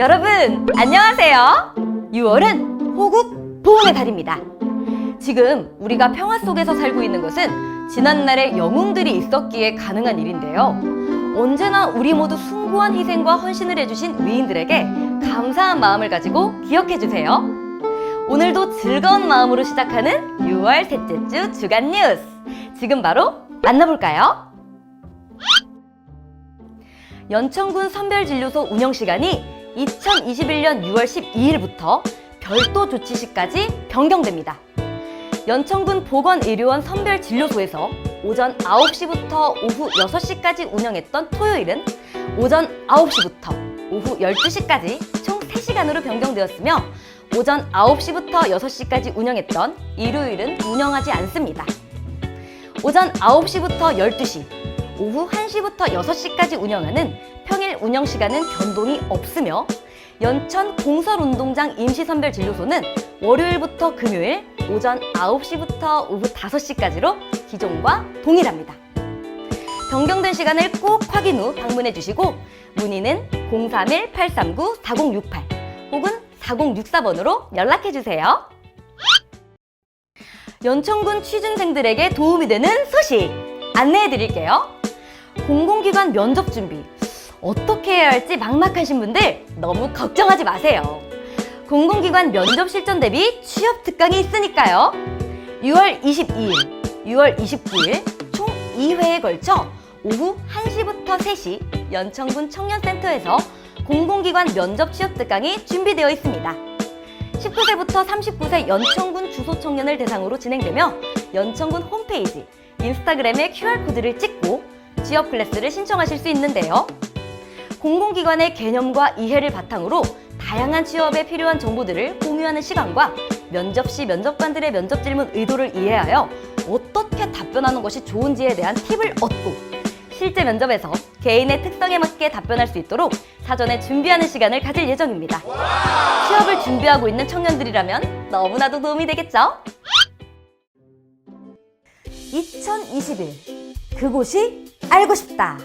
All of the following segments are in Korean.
안녕하세요. 6월은 호국 보험의 달입니다. 지금 우리가 평화 속에서 살고 있는 것은 지난날에 영웅들이 있었기에 가능한 일인데요. 언제나 우리 모두 숭고한 희생과 헌신을 해주신 위인들에게 감사한 마음을 가지고 기억해 주세요. 오늘도 즐거운 마음으로 시작하는 6월 셋째 주 주간 뉴스. 지금 바로 만나볼까요? 연천군 선별진료소 운영 시간이 2021년 6월 12일부터 별도 조치 시까지 변경됩니다. 연천군 보건의료원 선별진료소에서 오전 9시부터 오후 6시까지 운영했던 토요일은 오전 9시부터 오후 12시까지 총 3시간으로 변경되었으며 오전 9시부터 6시까지 운영했던 일요일은 운영하지 않습니다. 오전 9시부터 12시, 오후 1시부터 6시까지 운영하는 평일 운영 시간은 변동이 없으며 연천 공설운동장 임시선별진료소는 월요일부터 금요일 오전 9시부터 오후 5시까지로 기존과 동일합니다. 변경된 시간을 꼭 확인 후 방문해 주시고 문의는 031-839-4068 혹은 4064번으로 연락해 주세요. 연천군 취준생들에게 도움이 되는 소식 안내해 드릴게요. 공공기관 면접 준비 어떻게 해야 할지 막막하신 분들 너무 걱정하지 마세요. 공공기관 면접 실전 대비 취업 특강이 있으니까요. 6월 22일, 6월 29일 총 2회에 걸쳐 오후 1시부터 3시 연천군 청년센터에서 공공기관 면접 취업 특강이 준비되어 있습니다. 19세부터 39세 연천군 주소 청년을 대상으로 진행되며 연천군 홈페이지, 인스타그램에 QR코드를 찍고 취업 클래스를 신청하실 수 있는데요. 공공기관의 개념과 이해를 바탕으로 다양한 취업에 필요한 정보들을 공유하는 시간과 면접 시 면접관들의 면접 질문 의도를 이해하여 어떻게 답변하는 것이 좋은지에 대한 팁을 얻고 실제 면접에서 개인의 특성에 맞게 답변할 수 있도록 사전에 준비하는 시간을 가질 예정입니다. 취업을 준비하고 있는 청년들이라면 너무나도 도움이 되겠죠? 2021 그곳이 알고 싶다.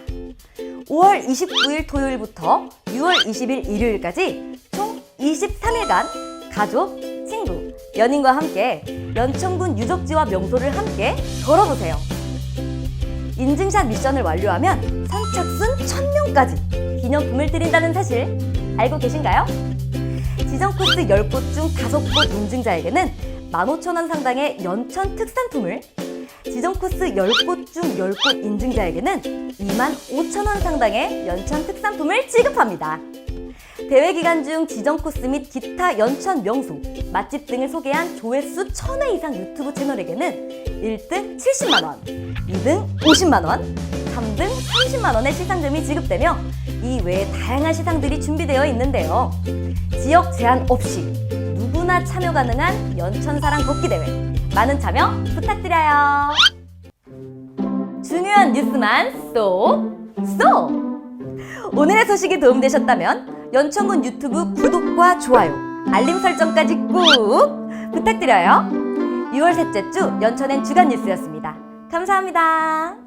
5월 29일 토요일부터 6월 20일 일요일까지 총 23일간 가족, 친구, 연인과 함께 연천군 유적지와 명소를 함께 걸어보세요. 인증샷 미션을 완료하면 선착순 1000명까지 기념품을 드린다는 사실 알고 계신가요? 지정 코스 10곳 중 5곳 인증자에게는 15,000원 상당의 연천 특산품을 지정 코스 10곳 중 10곳 인증자에게는 25,000원 상당의 연천 특산품을 지급합니다. 대회 기간 중 지정 코스 및 기타 연천 명소, 맛집 등을 소개한 조회수 1000회 이상 유튜브 채널에게는 1등 70만원, 2등 50만원, 3등 30만원의 시상금이 지급되며 이 외에 다양한 시상들이 준비되어 있는데요. 지역 제한 없이 누구나 참여 가능한 연천사랑 걷기 대회. 많은 참여 부탁드려요. 중요한 뉴스만 쏙, 쏙! 오늘의 소식이 도움되셨다면 연천군 유튜브 구독과 좋아요, 알림 설정까지 꾹 부탁드려요. 6월 셋째 주 연천엔 주간 뉴스였습니다. 감사합니다.